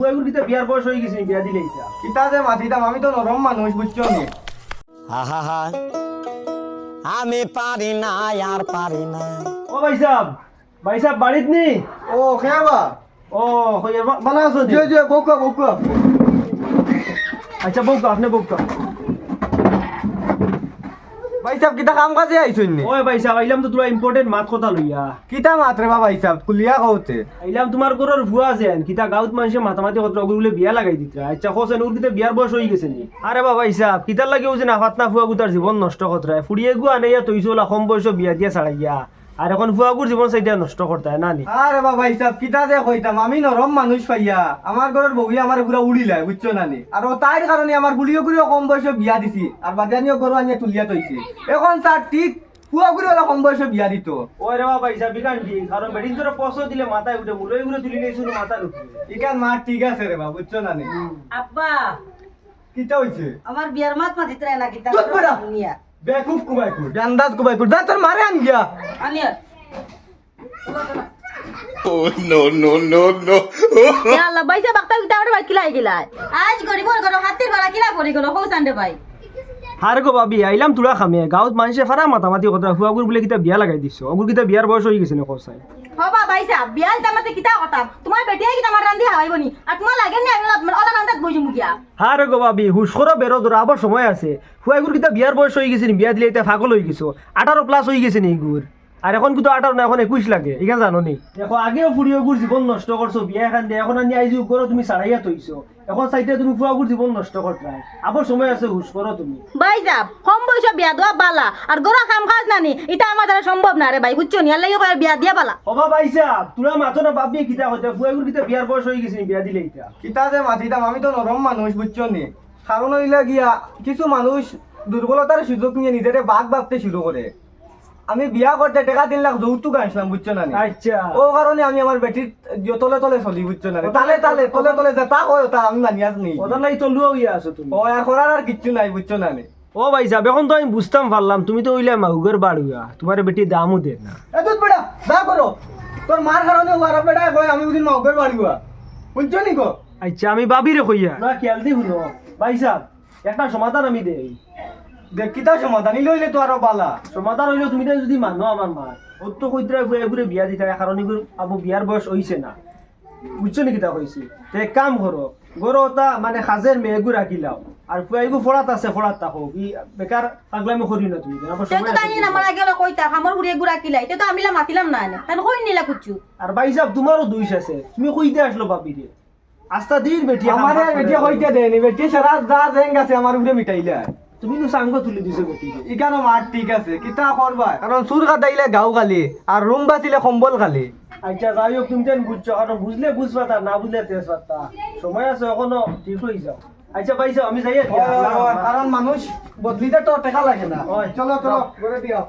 ফুয়াগুর বিয়ার বয়স হয়ে গেছে বিয়া দিলে কিতা যে মাতিতাম আমি তো নরম মানুষ বুঝছ নি? আহা আমি পারি না আর পারি না। ও ভাই সাহেব ভাই সাহেব বাড়িত নি? ও খেবা ও হইয়া আছো বউকা বউকা। আচ্ছা বউকা আপনি বউকা। ভাই সাহেব কিতা কাম কাজে আইছুন নি ওই ভাই সাহেব আইলাম তো তোরা ইম্পর্টেন্ট মাত কথা লইয়া। কিতা মাত্রে বা বাবা সাহেব কুলিয়া কওতে? আইলাম তোমার গরর ভুয়া যেন কিতা গাউত মানুষে মাথামাতি কত গুলে বিয়া লাগাই দিতে আচ্ছা কোসেন ওর কিতা বিয়ার বয়স হই গেছে নি? আরে বাবা হিসাব কিতার লাগে যে না ফুয়া গুতার জীবন নষ্ট করতে ফুড়িয়ে গুয়া ইয়া তৈছো কম বয়স বিয়া দিয়া ছাড়াইয়া আর এখন ফুয়াগুর জীবন চাইতে নষ্ট করতে হয় না নি? আরে বাবা সাহেব কিতা যে কইতাম আমি নরম মানুষ পাইয়া। আমার ঘরের বউই আমার পুরা উড়িলাই বুঝছ না নি? আর ও তাইর কারণে আমার গুলিও গুলিও কম বয়সে বিয়া দিছি আর বাদানিও গরু আনিয়ে তুলিয়া তৈছে এখন স্যার ঠিক গুলি ওরা কম বয়সে বিয়া দিত। ওই রে বাবা হিসাব ঠিক কারণ তোরা পয়সা দিলে মাথায় উঠে মুলো এগুলো তুলি নিয়ে শুধু মাথার উঠে ইকান মা ঠিক আছে রে বাবা বুঝছ না নি? আব্বা। কিতা হইছে আমার বিয়ার মাত মাতিতে না কিতা বেকুব কুবাই কুর ডান্দাজ কুবাই কুর দা তোর মারে আন গিয়া। আনি আল্লাহ বাইসা বাক্তা কিতা আমার বাইক কিলাই গিলাই আজ গরিবর ঘর হাতের বেলা কিলা পড়ি গেল হৌসান রে ভাই। আর গো বাবি আইলাম তুলা খামে। গাঁৱত ফারা মাতামাতি কথা বোলে কিতা বিয়া লাগাই দিছ। অগুর কিতা বিয়ার বয়স হয়ে গেছে নে কসাই ভাইসা বিয়াল তামাতে কিতা কথা তোমার বেটিয়ে কি তোমার রান্ধি হাওয়াইব নি আর তোমার লাগে নি আমি অলা রান্দাত বইছি মুখিয়া? হারে গো বাবি হুশ করো বেরো আবার সময় আছে। হুয়াইগুর কিতা বিয়ার বয়স হয়ে গেছে বিয়া দিলে এটা ফাগল হয়ে গেছো। আঠারো প্লাস হয়ে গেছে নি গুর আর এখন কিন্তু আঠারো না এখন একুশ লাগে। এখান জানো নি? দেখো আগেও ফুড়িও গুর জীবন নষ্ট করছ বিয়া এখান দিয়ে এখন আনি আইজি করো তুমি সারাইয়া তৈছো এখন চাইতে তুমি ফুয়াগুর জীবন নষ্ট করতে আবার সময় আছে হুশ করো তুমি। বাইসা কম বয়স বিয়া দেওয়া বালা। আর গোড়া কাম কাজ নানি। এটা আমার দ্বারা সম্ভব না রে ভাই বুঝছ নি? আর লাগে বিয়া দিয়া বালা। হবা পাইছা তোরা মাথো না বাবি কিতা হইতে ফুয়াগুর কিতা বিয়ার বয়স হয়ে গেছে বিয়া দিলে এটা কিতা যে মাতিতাম আমি তো নরম মানুষ বুঝছ নি? কারণ হইলা গিয়া কিছু মানুষ দুর্বলতার সুযোগ নিয়ে নিজেরে বাঘ ভাবতে শুরু করে আমি বিয়া করতে টাকা তিন লাখ যৌতুক আনছিলাম বুঝছ না নি? আচ্ছা। ও কারণে আমি আমার বেটির তলে তলে চলি বুঝছ না তালে তালে তলে তলে যা তা কয় তা আমি মানি আস নি ওদের লাই তো লুয়া হইয়া আছো তুমি। ও আর করার আর কিচ্ছু নাই বুঝছ না নি? ও ভাই সাহেব এখন তো আমি বুঝতাম পারলাম তুমি তো ওইলে মাহুগের বাড়ুয়া তোমার বেটি দামও দে না। এ দুধ বেটা যা করো। তোর মার কারণে ওর বেটা কয় আমি বুঝিন মাউকের বাড়িবা বুঝছ নি গো? আচ্ছা আমি বাবিরে কইয়া। না খেয়াল দি শুনো। ভাই সাহেব একটা সমাধান আমি দেই। কিতা সমাধান ই লইলে তো আরও বালা। সমাধান হইল তুমি যদি মানো আমার মা ওর তো কইতরা ফুয়ে ঘুরে বিয়া দিতে হয়, কারণ এগুলো আবু বিয়ার বয়স হইছে না। বুঝছ নাকি তা কইছি তে কাম করো গরো তা মানে মেয়েগু রাখিলাও আর ফুয়াইগু ফড়াত আছে ফড়াত থাকো। কি বেকার পাগলামি করি না তুমি আমার তো আগে কইতা আমার কিলাই তেও তো আমি মাতিলাম না এনে। তাই কই নিলা কুচ্ছু আর ভাই সাহেব তোমারও দুইশ আছে। তুমি কইতে আসলো বাপিরে আস্তা দিন বেটি আমার বেটি হইতে দেয়নি বেটি সারা যা জেং আছে আমার উপরে মিটাইলে তুমি নো সাঙ্গ তুলি দিছো গতি ইকানো মার ঠিক আছে কিতা করবা কারণ চুর কাটাইলে গাও গালি আর রুম বাঁচিলে কম্বল খালি। আচ্ছা যাই হোক তুমি তেন বুঝছ কারণ বুঝলে বুঝ পাতা না বুঝলে তেজ পাতা। সময় আছে এখনও ঠিক হয়ে যাও। আচ্ছা পাইছো আমি যাই। কারণ মানুষ বদলিতে তো টাকা লাগে না। চলো চলো করে দিও